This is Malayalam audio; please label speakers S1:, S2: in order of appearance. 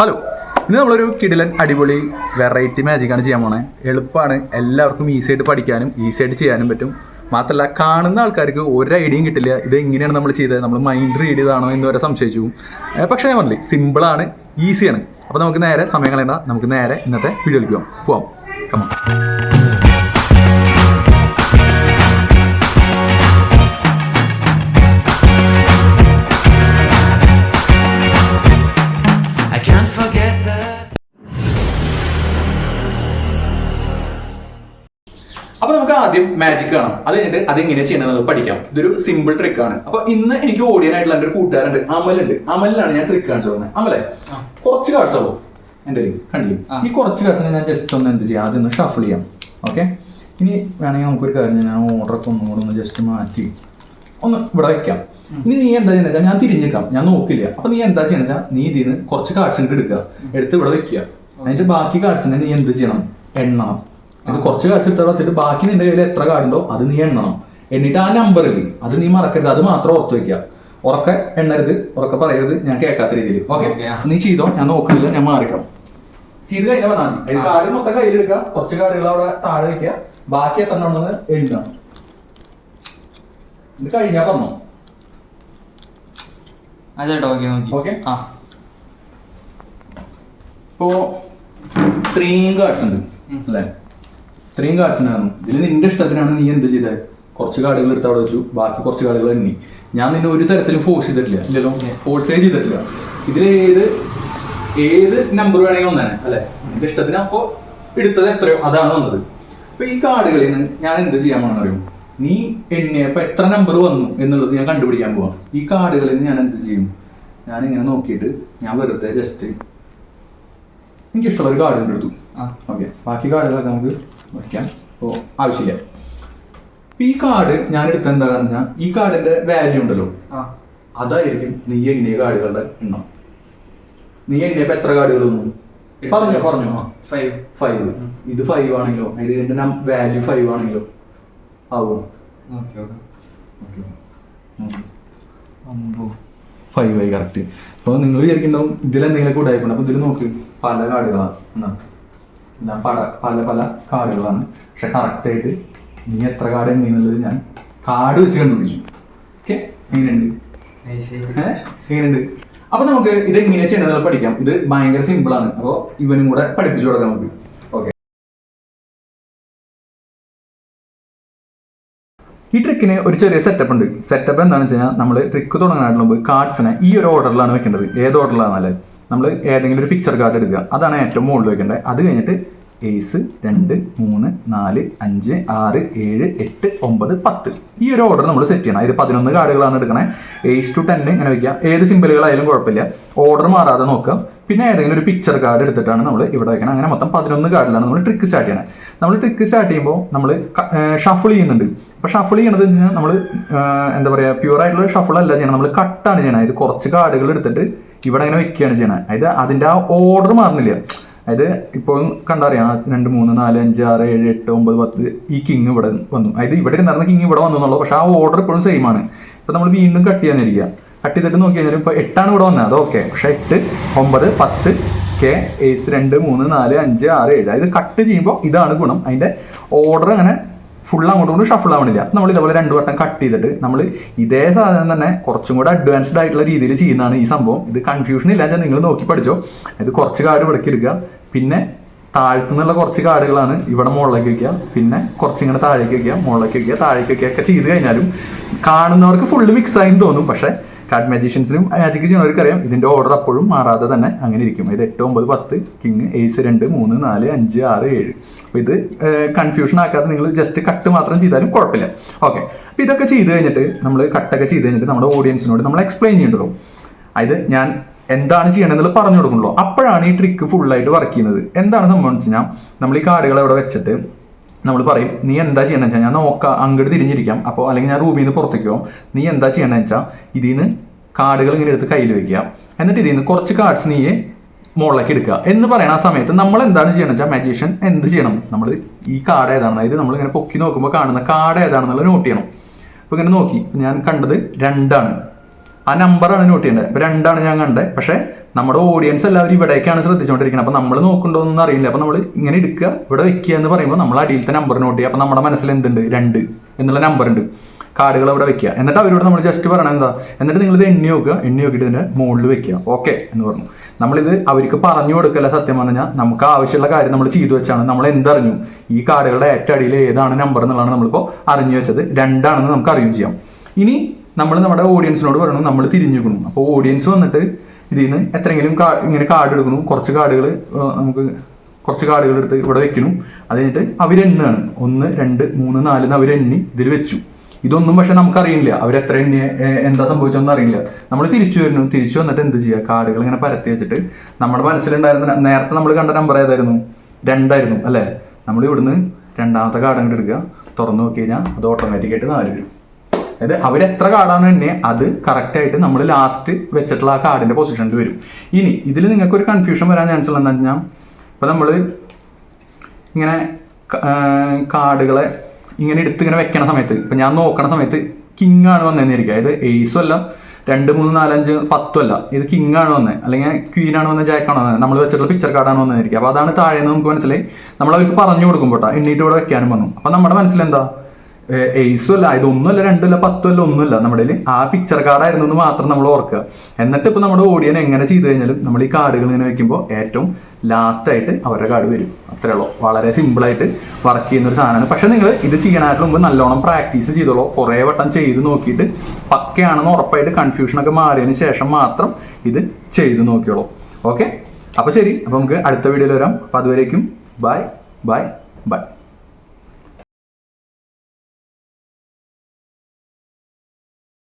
S1: ഹലോ ഇന്ന് നമ്മളൊരു കിടിലൻ അടിപൊളി വെറൈറ്റി മാജിക്കാണ് ചെയ്യാൻ പോണേ എളുപ്പമാണ് എല്ലാവർക്കും ഈസി ആയിട്ട് പഠിക്കാനും ഈസി ആയിട്ട് ചെയ്യാനും പറ്റും മാത്രമല്ല കാണുന്ന ആൾക്കാർക്ക് ഒരു ഐഡിയയും കിട്ടില്ല ഇത് എങ്ങനെയാണ് നമ്മൾ ചെയ്തത് നമ്മൾ മൈൻഡ് റീഡ് ചെയ്താണോ എന്ന് വരെ സംശയിച്ചു പക്ഷേ ഞാൻ പറഞ്ഞില്ലേ സിമ്പിളാണ് ഈസിയാണ് അപ്പോൾ നമുക്ക് നേരെ സമയങ്ങളേണ്ട നമുക്ക് നേരെ ഇന്നത്തെ വീഡിയോയിലേക്ക് പോകാം പോവാം കമാ ആദ്യം മാജിക് കാണാം അത് കഴിഞ്ഞിട്ട് അതെങ്ങനെ ചെയ്യണമെന്ന് പഠിക്കാം ഇതൊരു സിമ്പിൾ ട്രിക്കാണ് ആണ് അപ്പൊ ഇന്ന് എനിക്ക് ഓടിയാനായിട്ടുള്ള എൻ്റെ കൂട്ടുകാരുണ്ട് അമലുണ്ട് അമലിലാണ് ഞാൻ ട്രിക്ക് കാണിച്ചു തന്നെ അമലെ കുറച്ച് കാർഡ്സ് ആവും എന്റെ കണ്ടില്ലേ ഈ കുറച്ച് കാർഡ്സിനെ ഞാൻ ജസ്റ്റ് ഒന്ന് എന്ത് ചെയ്യാം ആദ്യം ഒന്ന് ഷഫിൾ ചെയ്യാം ഓക്കെ ഇനി വേണമെങ്കിൽ നമുക്കൊരു കാര്യം ഞാൻ ഓർഡറൊക്കെ ഒന്നും കൂടെ ഒന്ന് ജസ്റ്റ് മാറ്റി ഒന്ന് ഇവിടെ വെക്കാം ഇനി നീ എന്താ ചെയ്യണ ഞാൻ തിരിഞ്ഞേക്കാം ഞാൻ നോക്കില്ല അപ്പൊ നീ എന്താ ചെയ്യണ നീ ഇതിന് കുറച്ച് കാർഡ്സ് എടുക്കുക എടുത്ത് ഇവിടെ വെക്കുക അതിന്റെ ബാക്കി കാർഡ്സിനെ നീ എന്ത് ചെയ്യണം എണ്ണണം ഇത് കുറച്ച് കാശ് വെച്ചിട്ട് ബാക്കി നിന്റെ കയ്യിൽ എത്ര കാർഡുണ്ടോ അത് നീ എണ്ണണം എണ്ണിട്ട് ആ നമ്പറിൽ അത് നീ മറക്കരുത് അത് മാത്രം ഓർത്ത് വെക്കുക ഉറക്കെ എണ്ണരുത് ഉറക്കെ പറയരുത് ഞാൻ കേൾക്കാത്ത രീതിയിൽ ഓക്കെ നീ ചെയ്തോ ഞാൻ നോക്കുന്നില്ല ഞാൻ മാറിക്കാം ചെയ്ത് കഴിഞ്ഞാൽ പറഞ്ഞാൽ മതി കാർഡ് മൊത്തം കയ്യിലെടുക്കുക കുറച്ച് കാർഡുകൾ അവിടെ താഴെ വെക്കുക ബാക്കി എത്ര ഉണ്ടെന്ന് എഴുതാം ഇത് കഴിഞ്ഞാൽ പറഞ്ഞോ ഇപ്പോ ത്രീ കാർഡ്സ് ഉണ്ട് അല്ലേ ഇത്രയും കാർഡ്സിനാണ് ഇതിൽ നിന്റെ ഇഷ്ടത്തിനാണ് നീ എന്ത് ചെയ്തത് കുറച്ച് കാർഡുകൾ എടുത്ത് അവിടെ വെച്ചു ബാക്കി കുറച്ച് കാർഡുകൾ എണ്ണി ഞാൻ നിന്നെ ഒരു തരത്തിലും ഫോഴ്സ് ചെയ്തിട്ടില്ല ഫോഴ്സ് ഫോഴ്സേ ചെയ്തിട്ടില്ല ഇതിൽ ഏത് ഏത് നമ്പർ വേണമെങ്കിൽ ഒന്നാണ് അല്ലെ നിന്റെ ഇഷ്ടത്തിന് അപ്പോൾ എടുത്തത് എത്രയോ അതാണ് വന്നത് അപ്പൊ ഈ കാർഡുകളിൽ നിന്ന് ഞാൻ എന്ത് ചെയ്യാൻ പോകണം അറിയും നീ എണ്ണിയപ്പോൾ എത്ര നമ്പർ വന്നു എന്നുള്ളത് ഞാൻ കണ്ടുപിടിക്കാൻ പോവാം ഈ കാർഡുകളിൽ നിന്ന് ഞാൻ എന്ത് ചെയ്യും ഞാൻ ഇങ്ങനെ നോക്കിയിട്ട് ഞാൻ വെറുതെ ജസ്റ്റ് എനിക്കിഷ്ടമുള്ള ഇഷ്ടമുള്ള ഒരു കാർഡ് എടുത്തു ഓക്കെ ബാക്കി കാർഡുകളൊക്കെ നമുക്ക് വയ്ക്കാം അപ്പോൾ ആവശ്യമില്ല ഈ കാർഡ് ഞാൻ എടുത്ത എന്താണെന്ന് പറഞ്ഞാൽ ഈ കാർഡിന്റെ വാല്യൂ ഉണ്ടല്ലോ അതായിരിക്കും നീ എണ്ണിയ കാർഡുകളുടെ എണ്ണം നീ എണ്ണിയപ്പോ എത്ര കാർഡുകൾ തോന്നുന്നു പറഞ്ഞോ പറഞ്ഞോ ഫൈവ് ഫൈവ് ഇത് ഫൈവ് ആണെങ്കിലോ അതിൽ ഇതിന്റെ വാല്യൂ ഫൈവ് ആണെങ്കിലോ ആവും ഫൈവ് ആയി കറക്റ്റ് അപ്പൊ നിങ്ങൾ വിചാരിക്കുന്നുണ്ടാവും ഇതിലെന്തെങ്കിലും കൂടെ കൂടായിട്ടുണ്ട് അപ്പൊ ഇതിൽ നോക്ക് പല കാർഡുകളാണ് എന്നാണ് പല പല പല കാടുകളാണ് പക്ഷെ കറക്റ്റായിട്ട് നീ എത്ര കാട് നീ എന്നുള്ളത് ഞാൻ കാട് വെച്ച് കണ്ടുപിടിച്ചു ഓക്കെ എങ്ങനെയുണ്ട് എങ്ങനെയുണ്ട് അപ്പൊ നമുക്ക് ഇത് എങ്ങനെ ചെയ്യണം പഠിക്കാം ഇത് ഭയങ്കര സിമ്പിൾ ആണ് അപ്പോൾ ഇവനും കൂടെ പഠിപ്പിച്ചു കൊടുക്കാം നമുക്ക് ഓക്കെ ഈ ട്രിക്കിന് ഒരു ചെറിയ സെറ്റപ്പ് ഉണ്ട് സെറ്റപ്പ് എന്താണെന്ന് വെച്ച് കഴിഞ്ഞാൽ നമ്മൾ ട്രിക്ക് തുടങ്ങാനായിട്ട് മുമ്പ് കാർഡ്സിനെ ഈ ഒരു ഓർഡറിലാണ് വെക്കേണ്ടത് ഏത് ഓർഡറിലാണല്ലേ നമ്മൾ ഏതെങ്കിലും ഒരു പിക്ചർ കാർഡ് എടുക്കുക അതാണ് ഏറ്റവും മുകളിൽ വയ്ക്കേണ്ടത് അത് കഴിഞ്ഞിട്ട് ഏസ് രണ്ട് മൂന്ന് നാല് അഞ്ച് ആറ് ഏഴ് എട്ട് ഒമ്പത് പത്ത് ഈ ഒരു ഓർഡർ നമ്മൾ സെറ്റ് ചെയ്യണം അതിൽ പതിനൊന്ന് കാർഡുകളാണ് എടുക്കണേ ഏസ് ടു ടെൻ ഇങ്ങനെ വയ്ക്കുക ഏത് സിമ്പിളുകളായാലും കുഴപ്പമില്ല ഓർഡർ മാറാതെ നോക്കുക പിന്നെ ഏതെങ്കിലും ഒരു പിക്ചർ കാർഡ് എടുത്തിട്ടാണ് നമ്മൾ ഇവിടെ വയ്ക്കണം അങ്ങനെ മൊത്തം പതിനൊന്ന് കാർഡിലാണ് നമ്മൾ ട്രിക്ക് സ്റ്റാർട്ട് ചെയ്യണം നമ്മൾ ട്രിക്ക് സ്റ്റാർട്ട് ചെയ്യുമ്പോൾ നമ്മൾ ഷഫിൾ ചെയ്യുന്നുണ്ട് അപ്പൊ ഷഫിൾ ചെയ്യണത് വെച്ച് കഴിഞ്ഞാൽ നമ്മൾ എന്താ പറയുക പ്യൂർ ആയിട്ടുള്ള ഷഫിൾ അല്ല ചെയ്യണം നമ്മൾ കട്ടാണ് ചെയ്യണം അതായത് കുറച്ച് കാർഡുകൾ എടുത്തിട്ട് ഇവിടെ അങ്ങനെ വെക്കുകയാണ് ചെയ്യണത് അതായത് അതിന്റെ ആ ഓർഡർ മാറുന്നില്ല അതായത് ഇപ്പോൾ കണ്ടറിയാം രണ്ട് മൂന്ന് നാല് അഞ്ച് ആറ് ഏഴ് എട്ട് ഒമ്പത് പത്ത് ഈ കിങ് ഇവിടെ വന്നു അതായത് ഇവിടെ നടന്ന കിങ് ഇവിടെ വന്നു എന്നുള്ളൂ പക്ഷേ ആ ഓർഡർ ഇപ്പോഴും സെയിം ആണ് ഇപ്പൊ നമ്മൾ വീണ്ടും കട്ട് ചെയ്യാനിരിക്കുക കട്ട് ചെയ്തിട്ട് നോക്കി കഴിഞ്ഞാൽ ഇപ്പൊ എട്ടാണ് ഇവിടെ വന്നത് അത് ഓക്കെ പക്ഷെ എട്ട് ഒമ്പത് പത്ത് കെ എസ് രണ്ട് മൂന്ന് നാല് അഞ്ച് ആറ് ഏഴ് അതായത് കട്ട് ചെയ്യുമ്പോൾ ഇതാണ് ഗുണം അതിന്റെ ഓർഡർ അങ്ങനെ ഫുൾ അങ്ങോട്ട് കൊണ്ട് ഷഫിൾ ആവണില്ല നമ്മൾ ഇതേപോലെ രണ്ടു വട്ടം കട്ട് ചെയ്തിട്ട് നമ്മൾ ഇതേ സാധനം തന്നെ കുറച്ചും കൂടെ അഡ്വാൻസ്ഡ് ആയിട്ടുള്ള രീതിയിൽ ചെയ്യുന്നതാണ് ഈ സംഭവം ഇത് കൺഫ്യൂഷൻ ഇല്ല വെച്ചാൽ നിങ്ങൾ നോക്കി പഠിച്ചോ ഇത് കുറച്ച് കാർഡ് ഇവിടേക്ക് എടുക്കുക പിന്നെ താഴ്ത്തുന്നുള്ള കുറച്ച് കാർഡുകളാണ് ഇവിടെ മുകളിലേക്ക് വയ്ക്കുക പിന്നെ കുറച്ച് ഇങ്ങനെ താഴേക്ക് വയ്ക്കുക മുകളിലേക്ക് വയ്ക്കുക താഴേക്ക് വയ്ക്കുക ഒക്കെ ചെയ്ത് കഴിഞ്ഞാലും കാണുന്നവർക്ക് ഫുള്ള് മിക്സ് ആയി തോന്നും പക്ഷേ കാർഡ് മാജീഷ്യൻസിനും മാജിക് ചെയ്യുന്നവർക്കറിയാം ഇതിൻ്റെ ഓർഡർ അപ്പോഴും മാറാതെ തന്നെ അങ്ങനെ ഇരിക്കും ഇത് എട്ട് ഒമ്പത് പത്ത് കിങ് എയ്സ് രണ്ട് മൂന്ന് നാല് അഞ്ച് ആറ് ഏഴ് ഇത് കൺഫ്യൂഷൻ ആക്കാതെ നിങ്ങൾ ജസ്റ്റ് കട്ട് മാത്രം ചെയ്താലും കുഴപ്പമില്ല ഓക്കെ അപ്പം ഇതൊക്കെ ചെയ്ത് കഴിഞ്ഞിട്ട് നമ്മൾ കട്ടൊക്കെ ചെയ്ത് കഴിഞ്ഞിട്ട് നമ്മുടെ ഓഡിയൻസിനോട് നമ്മൾ എക്സ്പ്ലെയിൻ ചെയ്യണ്ടല്ലോ അതായത് ഞാൻ എന്താണ് ചെയ്യണമെന്നുള്ളത് പറഞ്ഞു കൊടുക്കണല്ലോ അപ്പോഴാണ് ഈ ട്രിക്ക് ഫുള്ളായിട്ട് വർക്ക് ചെയ്യുന്നത് എന്താണ് സംഭവം വെച്ച് നമ്മൾ ഈ കാർഡുകൾ അവിടെ വെച്ചിട്ട് നമ്മൾ പറയും നീ എന്താ ചെയ്യണമെന്ന് വെച്ചാൽ ഞാൻ നോക്കാം അങ്ങോട്ട് തിരിഞ്ഞിരിക്കാം അപ്പോൾ അല്ലെങ്കിൽ ഞാൻ റൂമിൽ നിന്ന് പുറത്തേക്കോ നീ എന്താ ചെയ്യണമെന്ന് വെച്ചാൽ ഇതിൽ നിന്ന് കാർഡുകൾ ഇങ്ങനെ എടുത്ത് കയ്യിൽ വെക്കുക എന്നിട്ട് ഇതിൽ നിന്ന് കുറച്ച് കാർഡ്സ് നീ മുകളിലേക്ക് എടുക്കുക എന്ന് പറയുന്ന ആ സമയത്ത് നമ്മൾ എന്താണ് ചെയ്യണം വെച്ചാൽ മജീഷ്യൻ എന്ത് ചെയ്യണം നമ്മൾ ഈ കാർഡ് ഏതാണ് അതായത് നമ്മളിങ്ങനെ പൊക്കി നോക്കുമ്പോൾ കാണുന്ന കാർഡ് ഏതാണെന്നുള്ളത് നോട്ട് ചെയ്യണം അപ്പോൾ ഇങ്ങനെ നോക്കി ഞാൻ കണ്ടത് രണ്ടാണ് ആ നമ്പറാണ് നോട്ട് ചെയ്യേണ്ടത് അപ്പോൾ രണ്ടാണ് ഞാൻ കണ്ടത് പക്ഷേ നമ്മുടെ ഓഡിയൻസ് എല്ലാവരും ഇവിടേക്കാണ് ശ്രദ്ധിച്ചുകൊണ്ടിരിക്കുന്നത് അപ്പോൾ നമ്മൾ എന്ന് അറിയില്ല അപ്പോൾ നമ്മൾ ഇങ്ങനെ എടുക്കുക ഇവിടെ വെക്കുക എന്ന് പറയുമ്പോൾ നമ്മൾ അടിയിലത്തെ നമ്പർ നോട്ട് ചെയ്യുക അപ്പോൾ നമ്മുടെ മനസ്സിൽ എന്തുണ്ട് രണ്ട് എന്നുള്ള നമ്പർ ഉണ്ട് കാർഡുകൾ അവിടെ വെക്കുക എന്നിട്ട് അവരോട് നമ്മൾ ജസ്റ്റ് പറയണം എന്താ എന്നിട്ട് നിങ്ങൾ ഇത് എണ്ണി നോക്കുക എണ്ണി നോക്കിയിട്ട് ഇതിന്റെ മുകളിൽ വെക്കുക ഓക്കെ എന്ന് പറഞ്ഞു നമ്മളിത് അവർക്ക് പറഞ്ഞു കൊടുക്കല്ല സത്യം പറഞ്ഞാൽ നമുക്ക് ആവശ്യമുള്ള കാര്യം നമ്മൾ ചെയ്തു വെച്ചാണ് നമ്മൾ എന്തറിഞ്ഞു ഈ കാർഡുകളുടെ ഏറ്റവും അടിയിൽ ഏതാണ് നമ്പർ എന്നുള്ളതാണ് നമ്മളിപ്പോൾ അറിഞ്ഞു വെച്ചത് രണ്ടാണെന്ന് നമുക്ക് അറിയുകയും ചെയ്യാം ഇനി നമ്മൾ നമ്മുടെ ഓഡിയൻസിനോട് പറയണം നമ്മൾ തിരിഞ്ഞുക്കണം അപ്പോൾ ഓഡിയൻസ് വന്നിട്ട് ഇതിൽ നിന്ന് എത്രയെങ്കിലും ഇങ്ങനെ കാർഡ് എടുക്കുന്നു കുറച്ച് കാർഡുകൾ നമുക്ക് കുറച്ച് കാർഡുകൾ എടുത്ത് ഇവിടെ വെക്കണം അത് കഴിഞ്ഞിട്ട് അവരെണ്ണാണ് ഒന്ന് രണ്ട് മൂന്ന് നാല് അവരെണ്ണി എണ്ണി ഇതിൽ വെച്ചു ഇതൊന്നും പക്ഷെ നമുക്കറിയില്ല അവരെത്ര എണ്ണിയ എന്താ സംഭവിച്ചതെന്ന് അറിയില്ല നമ്മൾ തിരിച്ചു വരുന്നു തിരിച്ചു വന്നിട്ട് എന്ത് ചെയ്യുക കാർഡുകൾ ഇങ്ങനെ പരത്തി വെച്ചിട്ട് നമ്മുടെ മനസ്സിലുണ്ടായിരുന്ന നേരത്തെ നമ്മൾ കണ്ട നമ്പർ ഏതായിരുന്നു രണ്ടായിരുന്നു അല്ലേ നമ്മൾ ഇവിടുന്ന് രണ്ടാമത്തെ കാർഡ് അങ്ങോട്ട് എടുക്കുക തുറന്നു നോക്കി കഴിഞ്ഞാൽ അത് ഓട്ടോമാറ്റിക്കായിട്ട് നാല് വരും അതായത് അവരെത്ര കാർഡാണ് തന്നെ അത് കറക്റ്റായിട്ട് നമ്മൾ ലാസ്റ്റ് വെച്ചിട്ടുള്ള ആ കാർഡിൻ്റെ പൊസിഷനിൽ വരും ഇനി ഇതിൽ നിങ്ങൾക്ക് ഒരു കൺഫ്യൂഷൻ വരാൻ ചാൻസ് ഉള്ളതെന്ന് പറഞ്ഞാൽ ഇപ്പോൾ നമ്മൾ ഇങ്ങനെ കാർഡുകളെ ഇങ്ങനെ എടുത്ത് ഇങ്ങനെ വെക്കണ സമയത്ത് ഇപ്പൊ ഞാൻ നോക്കണ സമയത്ത് കിങ് ആണ് വന്നതെന്നിരിക്കുക അതായത് എയ്സും അല്ല രണ്ട് മൂന്ന് നാലഞ്ച് പത്തും അല്ല ഇത് കിങ് ആണ് വന്നത് അല്ലെങ്കിൽ ക്വീൻ ആണ് വന്നത് ജാക്ക് ആണ് വന്നത് നമ്മൾ വെച്ചിട്ടുള്ള പിക്ചർ കാർഡാണ് വന്നതെന്നിരിക്കുക അപ്പോൾ അതാണ് താഴെ നമുക്ക് മനസ്സിലായി നമ്മൾ അവർക്ക് പറഞ്ഞു കൊടുക്കും പോട്ടെ എണ്ണീട്ട് ഇവിടെ വെക്കാനും വന്നു അപ്പൊ നമ്മുടെ മനസ്സിലെന്താ എയ്സും അല്ല അല്ല രണ്ടുമല്ല പത്തുമല്ല ഒന്നുമല്ല നമ്മുടെ ആ പിക്ചർ കാർഡായിരുന്നു എന്ന് മാത്രം നമ്മൾ ഓർക്കുക എന്നിട്ട് ഇപ്പൊ നമ്മുടെ ഓഡിയൻ എങ്ങനെ ചെയ്തു കഴിഞ്ഞാലും നമ്മൾ ഈ കാർഡുകൾ ഇങ്ങനെ വെക്കുമ്പോൾ ഏറ്റവും ലാസ്റ്റ് ആയിട്ട് അവരുടെ കാർഡ് വരും അത്രേ ഉള്ളൂ വളരെ സിമ്പിളായിട്ട് വർക്ക് ചെയ്യുന്ന ഒരു സാധനമാണ് പക്ഷെ നിങ്ങൾ ഇത് ചെയ്യണമായിട്ട് മുമ്പ് നല്ലോണം പ്രാക്ടീസ് ചെയ്തോളൂ കുറേ വട്ടം ചെയ്ത് നോക്കിയിട്ട് പക്കയാണെന്ന് ഉറപ്പായിട്ട് കൺഫ്യൂഷനൊക്കെ മാറിയതിന് ശേഷം മാത്രം ഇത് ചെയ്ത് നോക്കിയോളൂ ഓക്കെ അപ്പോൾ ശരി അപ്പോൾ നമുക്ക് അടുത്ത വീഡിയോയിൽ വരാം അപ്പോൾ അതുവരേക്കും ബൈ ബൈ ബൈ